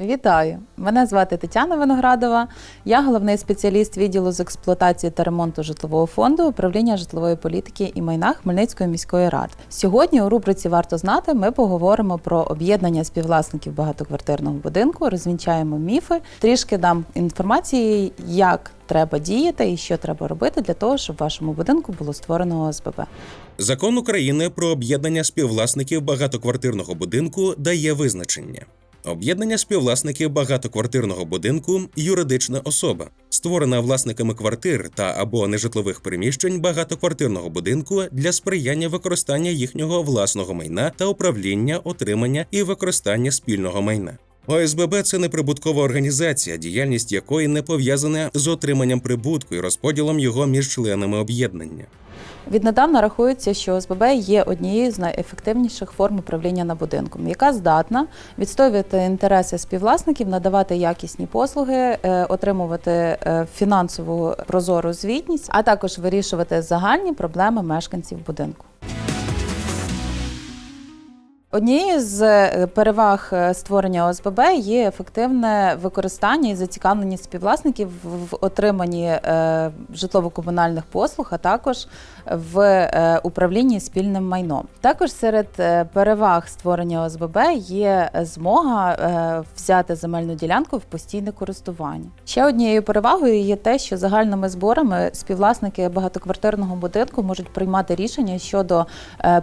Вітаю! Мене звати Тетяна Виноградова. Я головний спеціаліст відділу з експлуатації та ремонту житлового фонду управління житлової політики і майна Хмельницької міської ради. Сьогодні у рубриці Варто знати ми поговоримо про об'єднання співвласників багатоквартирного будинку, розвінчаємо міфи, трішки дам інформації, як треба діяти і що треба робити для того, щоб в вашому будинку було створено ОСББ. Закон України про об'єднання співвласників багатоквартирного будинку дає визначення. Об'єднання співвласників багатоквартирного будинку юридична особа, створена власниками квартир та або нежитлових приміщень багатоквартирного будинку для сприяння використання їхнього власного майна та управління, отримання і використання спільного майна. ОСББ це неприбуткова організація, діяльність якої не пов'язана з отриманням прибутку і розподілом його між членами об'єднання. Віднедавна рахується, що ОСББ є однією з найефективніших форм управління на будинком, яка здатна відстоювати інтереси співвласників, надавати якісні послуги, е, отримувати е, фінансову прозору звітність, а також вирішувати загальні проблеми мешканців будинку. Однією з е, переваг створення ОСББ є ефективне використання і зацікавленість співвласників в отриманні житлово-комунальних послуг, а також в е, управлінні спільним майном. Також серед е, переваг створення ОСББ є змога е, взяти земельну ділянку в постійне користування. Ще однією перевагою є те, що загальними зборами співвласники багатоквартирного будинку можуть приймати рішення щодо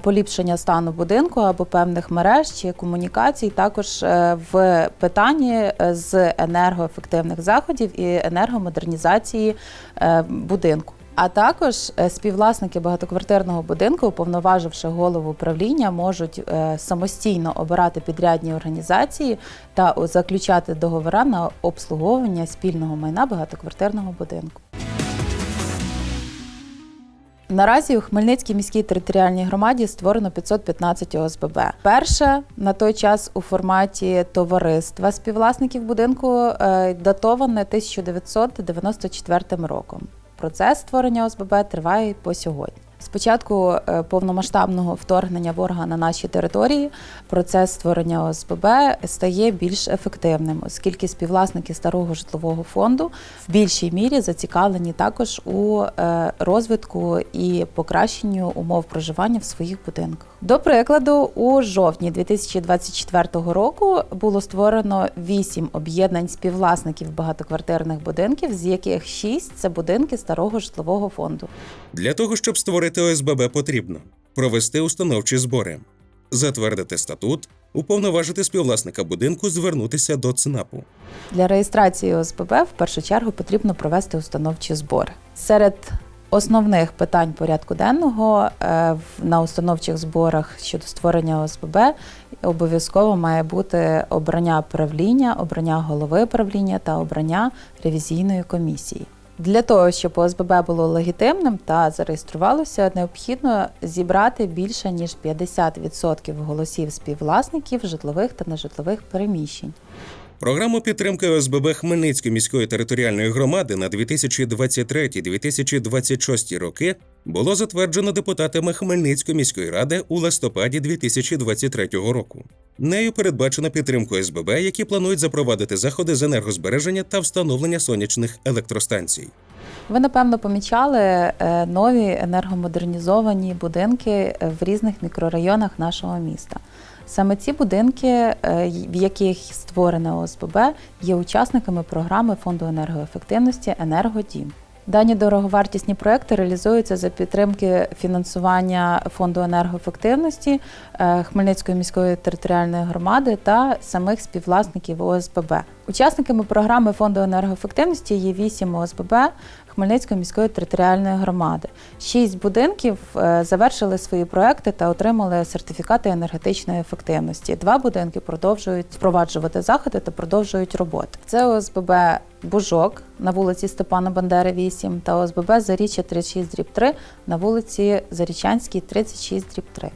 поліпшення стану будинку або певних мереж чи комунікацій, також в питанні з енергоефективних заходів і енергомодернізації будинку. А також е, співвласники багатоквартирного будинку, уповноваживши голову управління, можуть е, самостійно обирати підрядні організації та заключати договори на обслуговування спільного майна багатоквартирного будинку. Наразі у Хмельницькій міській територіальній громаді створено 515 ОСББ. Перше на той час у форматі товариства співвласників будинку е, датоване 1994 роком. Процес створення ОСББ триває по сьогодні. З початку е, повномасштабного вторгнення ворога на наші території процес створення ОСББ стає більш ефективним, оскільки співвласники старого житлового фонду в більшій мірі зацікавлені також у е, розвитку і покращенню умов проживання в своїх будинках. До прикладу, у жовтні 2024 року було створено вісім об'єднань співвласників багатоквартирних будинків, з яких шість це будинки старого житлового фонду. Для того, щоб створити ОСББ, потрібно провести установчі збори, затвердити статут, уповноважити співвласника будинку звернутися до ЦНАПу. Для реєстрації ОСББ в першу чергу потрібно провести установчі збори. Серед основних питань порядку денного е, на установчих зборах щодо створення ОСББ обов'язково має бути обрання правління, обрання голови правління та обрання ревізійної комісії. Для того, щоб ОСББ було легітимним та зареєструвалося, необхідно зібрати більше ніж 50% голосів співвласників житлових та нежитлових приміщень. Програму підтримки ОСББ Хмельницької міської територіальної громади на 2023-2026 роки було затверджено депутатами Хмельницької міської ради у листопаді 2023 року. Нею передбачено підтримку ОСББ, які планують запровадити заходи з енергозбереження та встановлення сонячних електростанцій. Ви напевно помічали е, нові енергомодернізовані будинки в різних мікрорайонах нашого міста. Саме ці будинки, е, в яких створено ОСББ, є учасниками програми фонду енергоефективності Енергодім. Дані дороговартісні проекти реалізуються за підтримки фінансування фонду енергоефективності е, Хмельницької міської територіальної громади та самих співвласників ОСББ. Учасниками програми фонду енергоефективності є 8 ОСББ Хмельницької міської територіальної громади. Шість будинків е, завершили свої проекти та отримали сертифікати енергетичної ефективності. Два будинки продовжують впроваджувати заходи та продовжують роботи. Це ОСББ Бужок на вулиці Степана Бандери 8 та ОСББ Заріччя 36 дріб 3 на вулиці Зарічанській 36 дріб 3.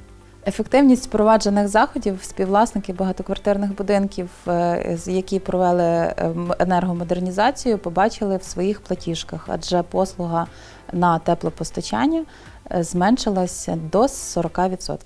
Ефективність впроваджених заходів співвласники багатоквартирних будинків, е, які провели ем, енергомодернізацію, побачили в своїх платіжках, адже послуга на теплопостачання е, зменшилася до 40%.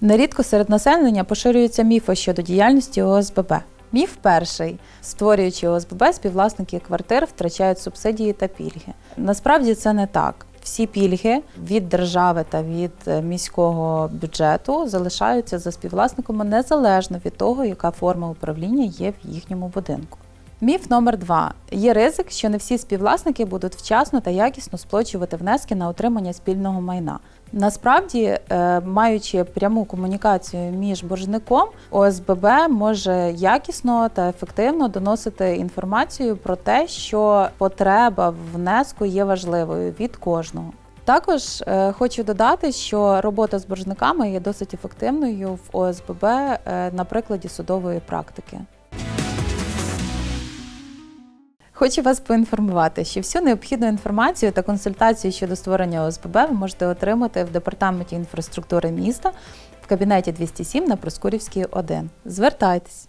Нерідко серед населення поширюються міфи щодо діяльності ОСББ. Міф перший: створюючи ОСББ, співвласники квартир втрачають субсидії та пільги. Насправді це не так. Всі пільги від держави та від е, міського бюджету залишаються за співвласниками незалежно від того, яка форма управління є в їхньому будинку. Міф номер два: є ризик, що не всі співвласники будуть вчасно та якісно сплачувати внески на отримання спільного майна. Насправді, е, маючи пряму комунікацію між боржником, ОСББ може якісно та ефективно доносити інформацію про те, що потреба внеску є важливою від кожного. Також е, хочу додати, що робота з боржниками є досить ефективною в ОСББ е, на прикладі судової практики. Хочу вас поінформувати, що всю необхідну інформацію та консультацію щодо створення ОСББ ви можете отримати в департаменті інфраструктури міста в кабінеті 207 на Проскурівській 1. Звертайтесь!